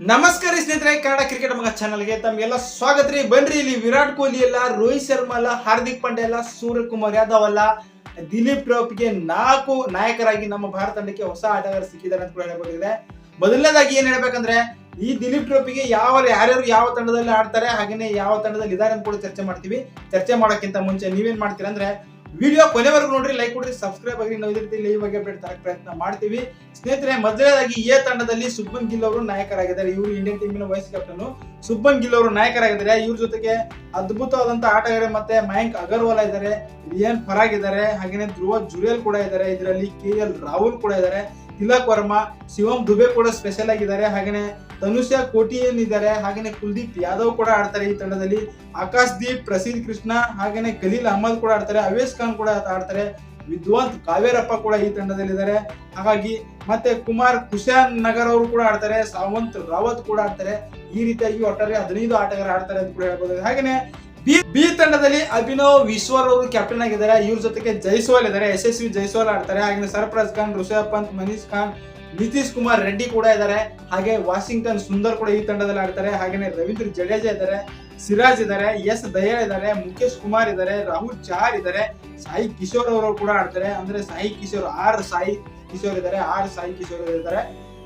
ನಮಸ್ಕಾರ ಸ್ನೇಹಿತರೆ, ಕನ್ನಡ ಕ್ರಿಕೆಟ್ ಮಗ ಚಾನಲ್ಗೆ ತಮಗೆಲ್ಲ ಸ್ವಾಗತ ರೀ. ಬನ್ರಿ, ಇಲ್ಲಿ ವಿರಾಟ್ ಕೊಹ್ಲಿ ಎಲ್ಲ ರೋಹಿತ್ ಶರ್ಮಾ ಅಲ್ಲ, ಹಾರ್ದಿಕ್ ಪಾಂಡ್ಯ ಅಲ್ಲ, ಸೂರ್ಯಕುಮಾರ್ ಯಾದವ್ ಅಲ್ಲ. ದಿಲೀಪ್ ಟ್ರೋಫಿಗೆ ನಾಲ್ಕು ನಾಯಕರಾಗಿ ನಮ್ಮ ಭಾರತ ತಂಡಕ್ಕೆ ಹೊಸ ಆಟಗಾರ ಸಿಕ್ಕಿದ್ದಾರೆ ಅಂತ ಕೂಡ ಹೇಳಬಹುದಿದೆ ಮೊದಲನೇದಾಗಿ ಏನ್ ಹೇಳ್ಬೇಕಂದ್ರೆ, ಈ ದಿಲೀಪ್ ಟ್ರೋಫಿಗೆ ಯಾವ ಯಾರ್ಯಾರು ಯಾವ ತಂಡದಲ್ಲಿ ಆಡ್ತಾರೆ, ಹಾಗೇನೆ ಯಾವ ತಂಡದಲ್ಲಿ ಇದಾರೆ ಅಂತ ಕೂಡ ಚರ್ಚೆ ಮಾಡ್ತೀವಿ. ಚರ್ಚೆ ಮಾಡೋಕ್ಕಿಂತ ಮುಂಚೆ ನೀವೇನ್ ಮಾಡ್ತೀರಾ ಅಂದ್ರೆ ವಿಡಿಯೋ ಕೊನೆವರೆಗೂ ನೋಡ್ರಿ ಲೈಕ್ ಕೊಡ್ರಿ ಸಬ್ಸ್ಕ್ರೈಬ್ ಆಗಿ ನಾವು ಇದೇ ರೀತಿ ಲೈವ್ ಆಗಿ ಅಪ್ಡೇಟ್ ತರಕ್ಕೆ ಪ್ರಯತ್ನ ಮಾಡ್ತೀವಿ. ಸ್ನೇಹಿತರೆ, ಮೊದಲನೇದಾಗಿ ಎ ತಂಡದಲ್ಲಿ ಸುಬ್ಬನ್ ಗಿಲ್ ಅವರು ನಾಯಕರಾಗಿದ್ದಾರೆ. ಇವರು ಇಂಡಿಯನ್ ಟೀಮಿನ ವೈಸ್ ಕ್ಯಾಪ್ಟನ್ ಸುಬ್ಬನ್ ಗಿಲ್ ಅವರು ನಾಯಕರಾಗಿದ್ದಾರೆ. ಇವ್ರ ಜೊತೆಗೆ ಅದ್ಭುತವಾದಂತಹ ಆಟಗಾರ ಮತ್ತೆ ಮಯಾಂಕ್ ಅಗರ್ವಾಲ್ ಇದ್ದಾರೆ. ರಿಯಾನ್ ಫರಾಗ್ ಇದ್ದಾರೆ. ಹಾಗೇನೆ ಧ್ರುವ ಜುರೇಲ್ ಕೂಡ ಇದ್ದಾರೆ. ಇದರಲ್ಲಿ ಕೆ ರಾಹುಲ್ ಕೂಡ ಇದ್ದಾರೆ. ತಿಲಕ್ ವರ್ಮಾ, ಶಿವಂ ದುಬೆ ಕೂಡ ಸ್ಪೆಷಲ್ ಆಗಿದ್ದಾರೆ. ಹಾಗೇನೆ ತನುಷ್ಯಾ ಕೋಟಿ ಏನಿದ್ದಾರೆ ಹಾಗೇನೆ ಕುಲ್ದೀಪ್ ಯಾದವ್ ಕೂಡ ಆಡ್ತಾರೆ ಈ ತಂಡದಲ್ಲಿ. ಆಕಾಶ್ ದೀಪ್ ಪ್ರಸೀದ್ ಕೃಷ್ಣ, ಹಾಗೇನೆ ಖಲೀಲ್ ಅಹಮದ್ ಕೂಡ ಆಡ್ತಾರೆ. ಅವೇಶ್ ಖಾನ್ ಕೂಡ ಆಡ್ತಾರೆ. ವಿದ್ವಾಂತ್ ಕಾವೇರಪ್ಪ ಕೂಡ ಈ ತಂಡದಲ್ಲಿದ್ದಾರೆ. ಹಾಗಾಗಿ ಮತ್ತೆ ಕುಮಾರ್ ಕುಶಾನ್ ನಗರ್ ಅವರು ಕೂಡ ಆಡ್ತಾರೆ. ಸಾವಂತ್ ರಾವತ್ ಕೂಡ ಆಡ್ತಾರೆ. ಈ ರೀತಿಯಾಗಿ ಒಟ್ಟಾರೆ ಹದಿನೈದು ಆಟಗಾರ ಆಡ್ತಾರೆ ಅಂತ ಕೂಡ ಹೇಳ್ಬೋದು. ಹಾಗೇನೆ ಬಿ ಬಿ ತಂಡದಲ್ಲಿ ಅಭಿನವ್ ವಿಶ್ವರ್ ಅವರು ಕ್ಯಾಪ್ಟನ್ ಆಗಿದ್ದಾರೆ. ಇವ್ರ ಜೊತೆಗೆ ಜೈಸ್ವಾಲ್ ಇದ್ದಾರೆ. ಯಶಸ್ವಿ ಜೈಸ್ವಾಲ್ ಆಡ್ತಾರೆ. ಹಾಗೆ ಸರ್ಫರಾಜ್ ಖಾನ್, ಋಷಭ್ ಪಂತ್, ಮನೀಶ್ ಖಾನ್, ನಿತೀಶ್ ಕುಮಾರ್, ರೆಡ್ಡಿ ಕೂಡ ಇದ್ದಾರೆ. ಹಾಗೆ ವಾಷಿಂಗ್ಟನ್ ಸುಂದರ್ ಕೂಡ ಈ ತಂಡದಲ್ಲಿ ಆಡ್ತಾರೆ. ಹಾಗೇನೆ ರವೀಂದ್ರ ಜಡೇಜಾ ಇದ್ದಾರೆ. ಸಿರಾಜ್ ಇದ್ದಾರೆ. ಎಸ್ ದಯಾ ಇದ್ದಾರೆ. ಮುಖೇಶ್ ಕುಮಾರ್ ಇದ್ದಾರೆ. ರಾಹುಲ್ ಚಹಾರ್ ಇದ್ದಾರೆ. ಸಾಯಿ ಕಿಶೋರ್ ಅವರು ಕೂಡ ಆಡ್ತಾರೆ. ಅಂದ್ರೆ ಸಾಯಿ ಕಿಶೋರ್, ಆರ್ ಸಾಯಿ ಕಿಶೋರ್ ಇದ್ದಾರೆ. ಆರ್ ಸಾಯಿ ಕಿಶೋರ್ ಇದ್ದಾರೆ.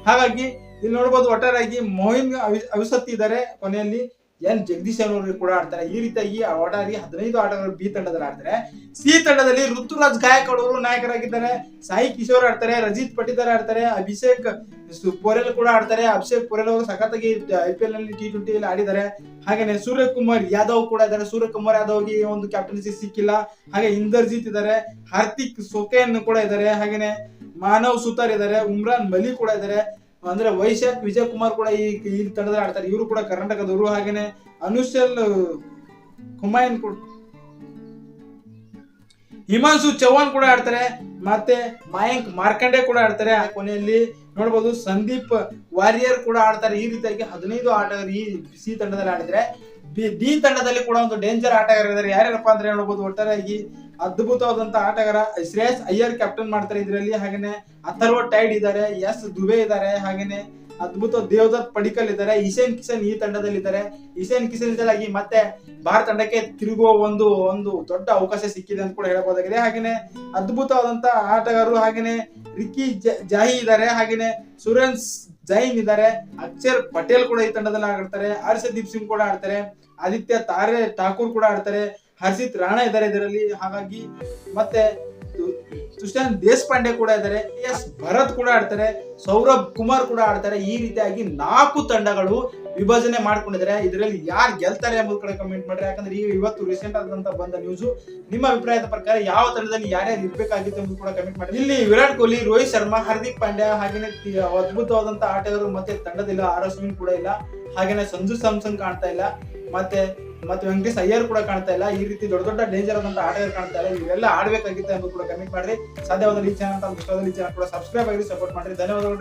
ಹಾಗಾಗಿ ಇಲ್ಲಿ ನೋಡಬಹುದು ಒಟ್ಟಾರೆಯಾಗಿ ಮೋಹಿನ್ ಅವಿ- ಅವಿಸತ್ತಿ ಇದ್ದಾರೆ ಕೊನೆಯಲ್ಲಿ. ಎನ್ ಜಗದೀಶ್ ಅವರು ಕೂಡ ಆಡ್ತಾರೆ. ಈ ರೀತಿಯಾಗಿ ಒಟ್ಟಾಗಿ ಹದಿನೈದು ಆಟಗಾರರು ಬಿ ತಂಡದಲ್ಲಿ ಆಡ್ತಾರೆ. ಸಿ ತಂಡದಲ್ಲಿ ಋತುರಾಜ್ ಗಾಯಕವಾಡ್ ಅವರು ನಾಯಕರಾಗಿದ್ದಾರೆ. ಸಾಯಿ ಕಿಶೋರ್ ಆಡ್ತಾರೆ, ರಜಿತ್ ಪಟಿದಾರ್ ಆಡ್ತಾರೆ, ಅಭಿಷೇಕ್ ಪೊರೆಲ್ ಕೂಡ ಆಡ್ತಾರೆ. ಅಭಿಷೇಕ್ ಪೊರೆಲ್ ಅವರು ಸಖತ್ತಾಗಿ ಐ ಪಿ ಎಲ್ನಲ್ಲಿ ಟಿ ಟ್ವೆಂಟಿ ಆಡಿದ್ದಾರೆ. ಹಾಗೇನೆ ಸೂರ್ಯಕುಮಾರ್ ಯಾದವ್ ಕೂಡ ಇದ್ದಾರೆ. ಸೂರ್ಯಕುಮಾರ್ ಯಾದವ್ಗೆ ಒಂದು ಕ್ಯಾಪ್ಟನ್ಸಿ ಸಿಕ್ಕಿಲ್ಲ. ಹಾಗೆ ಇಂದರ್ಜಿತ್ ಇದ್ದಾರೆ. ಹಾರ್ದಿಕ್ ಸೋಕೆಯನ್ನು ಕೂಡ ಇದ್ದಾರೆ. ಹಾಗೇನೆ ಮಾನವ್ ಸುತಾರ್ ಇದ್ದಾರೆ. ಉಮ್ರಾನ್ ಮಲಿ ಕೂಡ ಇದ್ದಾರೆ. ಅಂದ್ರೆ ವೈಶಾಖ್ ವಿಜಯ್ ಕುಮಾರ್ ಕೂಡ ಈ ಈ ತಂಡದಲ್ಲಿ ಆಡ್ತಾರೆ. ಇವರು ಕೂಡ ಕರ್ನಾಟಕದವರು ಹಾಗೇನೆ. ಅನುಶಲ್ ಕುಮಾಯನ್ ಕೂಡ. ಹಿಮಾಂಶು ಚೌಹಾಣ್ ಕೂಡ ಆಡ್ತಾರೆ. ಮತ್ತೆ ಮಯಾಂಕ್ ಮಾರ್ಕಂಡೆ ಕೂಡ ಆಡ್ತಾರೆ. ಕೊನೆಯಲ್ಲಿ ನೋಡ್ಬೋದು ಸಂದೀಪ್ ವಾರಿಯರ್ ಕೂಡ ಆಡ್ತಾರೆ. ಈ ರೀತಿಯಾಗಿ ಹದಿನೈದು ಆಟಗಾರರು ಈ ಸಿ ತಂಡದಲ್ಲಿ ಆಡಿದ್ರೆ, ಬಿ ಡಿ ತಂಡದಲ್ಲಿ ಕೂಡ ಒಂದು ಡೇಂಜರ್ ಆಟಗಾರ ಇದ್ದಾರೆ ಯಾರ್ಯಾರಪ್ಪ ಅಂದ್ರೆ ನೋಡ್ಬೋದು ಒಟ್ಟಾರೆಯಾಗಿ ಅದ್ಭುತವಾದಂತ ಆಟಗಾರ ಶ್ರೇಯಸ್ ಅಯ್ಯರ್ ಕ್ಯಾಪ್ಟನ್ ಮಾಡ್ತಾರೆ ಇದರಲ್ಲಿ. ಹಾಗೇನೆ ಅಥರ್ವ ಟೈಡ್ ಇದ್ದಾರೆ, ಎಸ್ ದುಬೆ ಇದ್ದಾರೆ, ಹಾಗೇನೆ ಅದ್ಭುತ ದೇವದತ್ ಪಡಿಕಲ್ ಇದ್ದಾರೆ ಇಶಾನ್ ಕಿಶನ್ ಈ ತಂಡದಲ್ಲಿ ಇದ್ದಾರೆ. ಇಶಾನ್ ಕಿಶನ್ ಜೊತೆಗೆ ಮತ್ತೆ ಭಾರತ ತಂಡಕ್ಕೆ ತಿರುಗುವ ಒಂದು ಒಂದು ದೊಡ್ಡ ಅವಕಾಶ ಸಿಕ್ಕಿದೆ ಅಂತ ಕೂಡ ಹೇಳಬಹುದಾಗಿದೆ. ಹಾಗೇನೆ ಅದ್ಭುತವಾದಂತ ಆಟಗಾರರು, ಹಾಗೇನೆ ರಿಕ್ಕಿ ಜಾಹಿ ಇದ್ದಾರೆ, ಹಾಗೇನೆ ಸುರೇನ್ ಜೈನ್ ಇದ್ದಾರೆ. ಅಕ್ಷರ್ ಪಟೇಲ್ ಕೂಡ ಈ ತಂಡದಲ್ಲಿ ಆಡ್ತಾರೆ ಹರ್ಷದೀಪ್ ಸಿಂಗ್ ಕೂಡ ಆಡ್ತಾರೆ, ಆದಿತ್ಯ ತಾರೆ ಠಾಕೂರ್ ಕೂಡ ಆಡ್ತಾರೆ. ಹರ್ಷಿತ್ ರಾಣಾ ಇದ್ದಾರೆ ಇದರಲ್ಲಿ. ಹಾಗಾಗಿ ಮತ್ತೆ ಸುಶಾಂತ್ ದೇಶಪಾಂಡೆ ಕೂಡ ಇದ್ದಾರೆ. ಎಸ್ ಭರತ್ ಕೂಡ ಆಡ್ತಾರೆ. ಸೌರಭ್ ಕುಮಾರ್ ಕೂಡ ಆಡ್ತಾರೆ. ಈ ರೀತಿಯಾಗಿ ನಾಲ್ಕು ತಂಡಗಳು ವಿಭಜನೆ ಮಾಡ್ಕೊಂಡಿದ್ದಾರೆ. ಇದರಲ್ಲಿ ಯಾರು ಗೆಲ್ತಾರೆ ಎಂಬುದು ಕಡೆ ಕಮೆಂಟ್ ಮಾಡ್ರಿ. ಯಾಕಂದ್ರೆ ಈಗ ಇವತ್ತು ರೀಸೆಂಟ್ ಆದಂತ ಬಂದ ನ್ಯೂಸ್ ನಿಮ್ಮ ಅಭಿಪ್ರಾಯದ ಪ್ರಕಾರ ಯಾವ ತಂಡದಲ್ಲಿ ಯಾರ್ಯಾರು ಇರ್ಬೇಕಾಗಿತ್ತು ಎಂಬುದು ಕೂಡ ಕಮೆಂಟ್ ಮಾಡಿ ಇಲ್ಲಿ ವಿರಾಟ್ ಕೊಹ್ಲಿ, ರೋಹಿತ್ ಶರ್ಮಾ, ಹಾರ್ದಿಕ್ ಪಾಂಡ್ಯ ಹಾಗೇನೆ ಅದ್ಭುತವಾದಂತಹ ಅದ್ಭುತವಾದಂತ ಆಟಗಾರರು ಮತ್ತೆ ತಂಡದಿಲ್ಲ ಆರ್ ಕೂಡ ಇಲ್ಲ. ಹಾಗೇನೆ ಸಂಜು ಸ್ಯಾಮ್ಸನ್ ಕಾಣ್ತಾ ಇಲ್ಲ. ಮತ್ತೆ ಮತ್ತೆ ವೆಂಕಟೇಶ್ ಅಯ್ಯರ್ ಕೂಡ ಕಾಣ್ತಾ ಇಲ್ಲ. ಈ ರೀತಿ ದೊಡ್ಡ ದೊಡ್ಡ ಡೇಂಜರ್ ಆದಂತ ಆಟಗಾರ ಕಾಣ್ತಾ ಇಲ್ಲ. ಇವೆಲ್ಲ ಆಡ್ಬೇಕಾಗಿತ್ತು ಅಂತ ಕೂಡ ಕಮೆಂಟ್ ಮಾಡ್ರಿ. ಸಾಧ್ಯವಾದ ಈ ಚಾನಲ್ ಇಷ್ಟವಾದ ಈ ಚಾನಲ್ ಕೂಡ ಸಬ್ಸ್ಕ್ರೈಬ್ ಆಗಿ ಸಪೋರ್ಟ್ ಮಾಡ್ರಿ. ಧನ್ಯವಾದಗಳು.